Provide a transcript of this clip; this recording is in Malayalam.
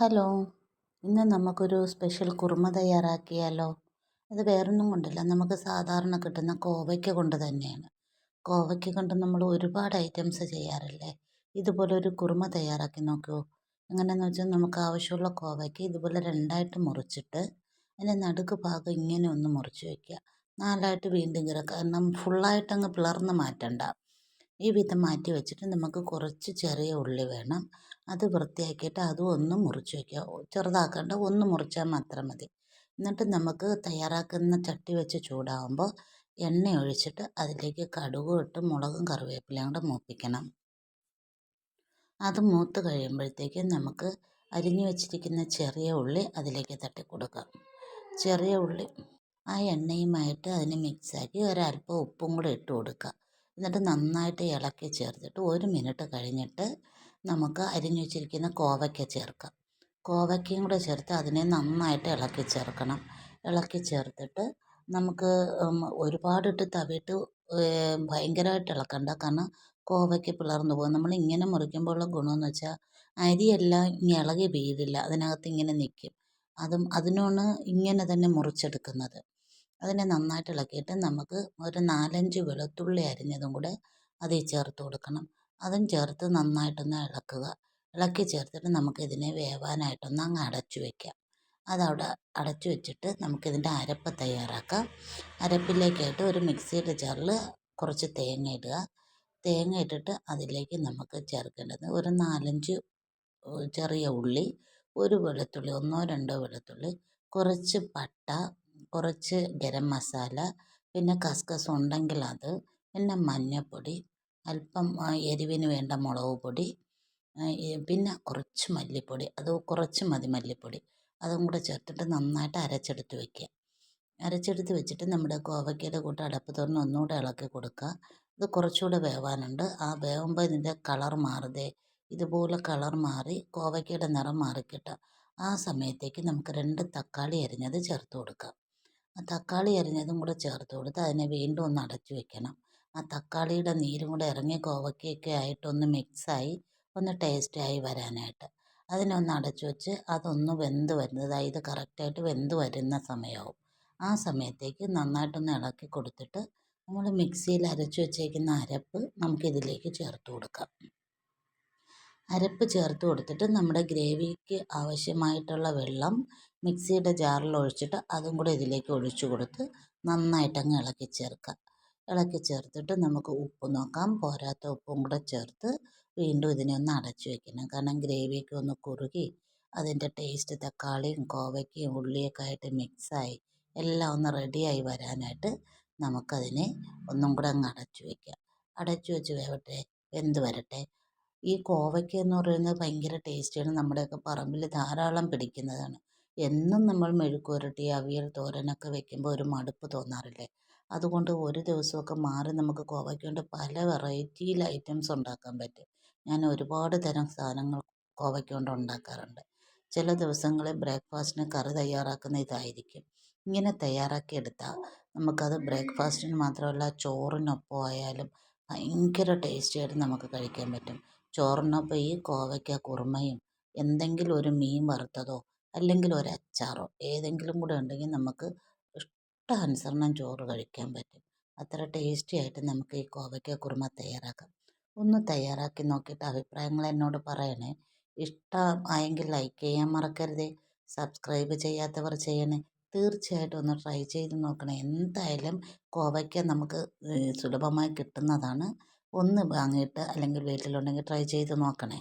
ഹലോ. ഇന്ന് നമുക്കൊരു സ്പെഷ്യൽ കുറുമ തയ്യാറാക്കിയാലോ? അത് വേറൊന്നും കൊണ്ടല്ല. നമുക്ക് സാധാരണ കിട്ടുന്ന കോവയ്ക്ക കൊണ്ട് തന്നെയാണ്. കോവയ്ക്ക കൊണ്ട് നമ്മൾ ഒരുപാട് ഐറ്റംസ് ചെയ്യാറില്ലേ? ഇതുപോലെ ഒരു കുറുമ തയ്യാറാക്കി നോക്കൂ. എങ്ങനെയെന്ന് വെച്ചാൽ നമുക്ക് ആവശ്യമുള്ള കോവയ്ക്ക ഇതുപോലെ രണ്ടായിട്ട് മുറിച്ചിട്ട് അതിന്റെ നടുക്ക് ഭാഗം ഇങ്ങനെ ഒന്ന് മുറിച്ച് വയ്ക്കുക. നാലായിട്ട് വീണ്ടും കീറുക കാരണം ഫുള്ളായിട്ടങ്ങ് പിളർന്ന് മാറ്റണ്ട. ഈ വിധം മാറ്റി വെച്ചിട്ട് നമുക്ക് കുറച്ച് ചെറിയ ഉള്ളി വേണം. അത് വൃത്തിയാക്കിയിട്ട് അതും ഒന്ന് മുറിച്ച് വയ്ക്കുക ചെറുതാക്കണ്ട ഒന്ന് മുറിച്ചാൽ മാത്രം മതി. എന്നിട്ട് നമുക്ക് തയ്യാറാക്കുന്ന ചട്ടി വെച്ച് ചൂടാകുമ്പോൾ എണ്ണ ഒഴിച്ചിട്ട് അതിലേക്ക് കടുകും ഇട്ട് മുളകും കറിവേപ്പിലയും കൂടെ മൂപ്പിക്കണം. അത് മൂത്ത് കഴിയുമ്പോഴത്തേക്കും നമുക്ക് അരിഞ്ഞു വെച്ചിരിക്കുന്ന ചെറിയ ഉള്ളി അതിലേക്ക് തട്ടി കൊടുക്കാം ചെറിയ ഉള്ളി ആ എണ്ണയുമായിട്ട് അതിനെ മിക്സാക്കി ഒരല്പം ഉപ്പും കൂടെ ഇട്ട് കൊടുക്കുക. എന്നിട്ട് നന്നായിട്ട് ഇളക്കി ചേർത്തിട്ട് ഒരു മിനിറ്റ് കഴിഞ്ഞിട്ട് നമുക്ക് അരിഞ്ഞു വെച്ചിരിക്കുന്ന കോവയ്ക്ക ചേർക്കാം. കോവയ്ക്കയും കൂടെ ചേർത്ത് അതിനെ നന്നായിട്ട് ഇളക്കി ചേർക്കണം. ഇളക്കി ചേർത്തിട്ട് നമുക്ക് ഒരുപാടിട്ട് തവിട്ട് ഭയങ്കരമായിട്ട് ഇളക്കണ്ട. കാരണം കോവയ്ക്ക പിളർന്നു പോകും. നമ്മൾ ഇങ്ങനെ മുറിക്കുമ്പോഴുള്ള ഗുണമെന്ന് വെച്ചാൽ അരിയെല്ലാം ഇങ്ങനെ ഇളകി വീഴില്ല. അതിനകത്ത് ഇങ്ങനെ നിൽക്കും അതും അതിനാണ് ഇങ്ങനെ തന്നെ മുറിച്ചെടുക്കുന്നത്. അതിനെ നന്നായിട്ട് ഇളക്കിയിട്ട് നമുക്ക് ഒരു നാലഞ്ച് വെളുത്തുള്ളി അരിഞ്ഞതും കൂടെ അതിൽ ചേർത്ത് കൊടുക്കണം. അതും ചേർത്ത് നന്നായിട്ടൊന്ന് ഇളക്കുക. ഇളക്കി ചേർത്തിട്ട് നമുക്കിതിനെ വേവാനായിട്ടൊന്ന് അങ്ങ് അടച്ചു വയ്ക്കാം അതവിടെ അടച്ചു വെച്ചിട്ട് നമുക്കിതിന്റെ അരപ്പ് തയ്യാറാക്കാം. അരപ്പിലേക്കായിട്ട് ഒരു മിക്സിയുടെ ജാറിൽ കുറച്ച് തേങ്ങ ഇടുക. തേങ്ങ ഇട്ടിട്ട് അതിലേക്ക് നമുക്ക് ചേർക്കേണ്ടത് ഒരു നാലഞ്ച് ചെറിയ ഉള്ളി ഒരു വെളുത്തുള്ളി ഒന്നോ രണ്ടോ വെളുത്തുള്ളി കുറച്ച് പട്ട കുറച്ച് ഗരം മസാല പിന്നെ കസ്കസ് ഉണ്ടെങ്കിൽ അത് പിന്നെ മഞ്ഞൾപ്പൊടി അല്പം എരിവിന് വേണ്ട മുളക് പൊടി പിന്നെ കുറച്ച് മല്ലിപ്പൊടി. അത് കുറച്ച് മതി മല്ലിപ്പൊടി. അതും കൂടെ ചേർത്തിട്ട് നന്നായിട്ട് അരച്ചെടുത്ത് വയ്ക്കുക അരച്ചെടുത്ത് വെച്ചിട്ട് നമ്മുടെ കോവയ്ക്കയുടെ കൂട്ട് അടപ്പ് തുറന്ന് ഒന്നുകൂടെ ഇളക്കി കൊടുക്കുക. ഇത് കുറച്ചുകൂടെ വേവാനുണ്ട്. ആ വേവുമ്പോൾ ഇതിന്റെ കളർ മാറുതേ. ഇതുപോലെ കളർ മാറി കോവയ്ക്കയുടെ നിറം മാറിക്കിട്ടുക. ആ സമയത്തേക്ക് നമുക്ക് രണ്ട് തക്കാളി അരിഞ്ഞത് ചേർത്ത് കൊടുക്കാം. ആ തക്കാളി അരിഞ്ഞതും കൂടെ ചേർത്ത് കൊടുത്ത് അതിനെ വീണ്ടും ഒന്ന് അടച്ചു വെക്കണം. ആ തക്കാളിയുടെ നീരും കൂടെ ഇറങ്ങി കോവയ്ക്കൊക്കെ ആയിട്ടൊന്ന് മിക്സായി ഒന്ന് ടേസ്റ്റായി വരാനായിട്ട്. അതിനെ ഒന്ന് അടച്ചു വെച്ച് അതൊന്ന് വെന്ത് വരുന്നത് അതായത് കറക്റ്റായിട്ട് വെന്ത് വരുന്ന സമയമാവും. ആ സമയത്തേക്ക് നന്നായിട്ടൊന്ന് ഇളക്കി കൊടുത്തിട്ട് നമ്മൾ മിക്സിയിൽ അരച്ച് വെച്ചേക്കുന്ന അരപ്പ് നമുക്കിതിലേക്ക് ചേർത്ത് കൊടുക്കാം. അരപ്പ് ചേർത്ത് കൊടുത്തിട്ട് നമ്മുടെ ഗ്രേവിക്ക് ആവശ്യമായിട്ടുള്ള വെള്ളം മിക്സിയുടെ ജാറിൽ ഒഴിച്ചിട്ട് അതും കൂടെ ഇതിലേക്ക് ഒഴിച്ചു കൊടുത്ത് നന്നായിട്ടങ്ങ് ഇളക്കി ചേർക്കുക. ഇളക്കി ചേർത്തിട്ട് നമുക്ക് ഉപ്പ് നോക്കാം. പോരാത്ത ഉപ്പും കൂടെ ചേർത്ത് വീണ്ടും ഇതിനെ ഒന്ന് അടച്ചു വെക്കണം. കാരണം ഗ്രേവിയൊക്കെ ഒന്ന് കുറുകി അതിന്റെ ടേസ്റ്റ് തക്കാളിയും കോവയ്ക്കയും ഉള്ളിയൊക്കെ ആയിട്ട് മിക്സായി എല്ലാം ഒന്ന് റെഡിയായി വരാനായിട്ട് നമുക്കതിനെ ഒന്നും കൂടെ അങ്ങ് അടച്ചു വയ്ക്കാം അടച്ചു വെച്ച് വേവട്ടെ വെന്ത് വരട്ടെ. ഈ കോവയ്ക്ക എന്ന് പറയുന്നത് ഭയങ്കര ടേസ്റ്റിയാണ് നമ്മുടെയൊക്കെ പറമ്പിൽ ധാരാളം പിടിക്കുന്നതാണ്. എന്നും നമ്മൾ മെഴുക്കുപുരട്ടി അവിയൽ തോരനൊക്കെ വെക്കുമ്പോൾ ഒരു മടുപ്പ് തോന്നാറില്ലേ? അതുകൊണ്ട് ഒരു ദിവസമൊക്കെ മാറി നമുക്ക് കോവയ്ക്ക കൊണ്ട് പല വെറൈറ്റിയിൽ ഐറ്റംസ് ഉണ്ടാക്കാൻ പറ്റും. ഞാൻ ഒരുപാട് തരം സാധനങ്ങൾ കോവയ്ക്ക കൊണ്ട് ഉണ്ടാക്കാറുണ്ട്. ചില ദിവസങ്ങളിൽ ബ്രേക്ക്ഫാസ്റ്റിന് കറി തയ്യാറാക്കുന്ന ഇതായിരിക്കും. ഇങ്ങനെ തയ്യാറാക്കി എടുത്താൽ നമുക്കത് ബ്രേക്ക്ഫാസ്റ്റിന് മാത്രമല്ല ചോറിനൊപ്പം ആയാലും ഭയങ്കര ടേസ്റ്റിയായിട്ട് നമുക്ക് കഴിക്കാൻ പറ്റും. ചോറിനൊപ്പം ഈ കോവയ്ക്ക കുറുമയും എന്തെങ്കിലും ഒരു മീൻ വറുത്തതോ അല്ലെങ്കിൽ ഒരു അച്ചാറോ ഏതെങ്കിലും കൂടെ ഉണ്ടെങ്കിൽ നമുക്ക് ഇഷ്ടാനുസരണം ചോറ് കഴിക്കാൻ പറ്റും. അത്ര ടേസ്റ്റി ആയിട്ട് നമുക്ക് ഈ കോവയ്ക്ക കുറുമ തയ്യാറാക്കാം. ഒന്ന് തയ്യാറാക്കി നോക്കിയിട്ട് അഭിപ്രായങ്ങൾ എന്നോട് പറയണേ. ഇഷ്ടമായെങ്കിൽ ലൈക്ക് ചെയ്യാൻ മറക്കരുതേ. സബ്സ്ക്രൈബ് ചെയ്യാത്തവർ ചെയ്യണേ. തീർച്ചയായിട്ടും ഒന്ന് ട്രൈ ചെയ്ത് നോക്കണേ. എന്തായാലും കോവയ്ക്ക നമുക്ക് സുലഭമായി കിട്ടുന്നതാണ്. ഒന്ന് വാങ്ങിയിട്ട് അല്ലെങ്കിൽ വീട്ടിലുണ്ടെങ്കിൽ ട്രൈ ചെയ്ത് നോക്കണേ.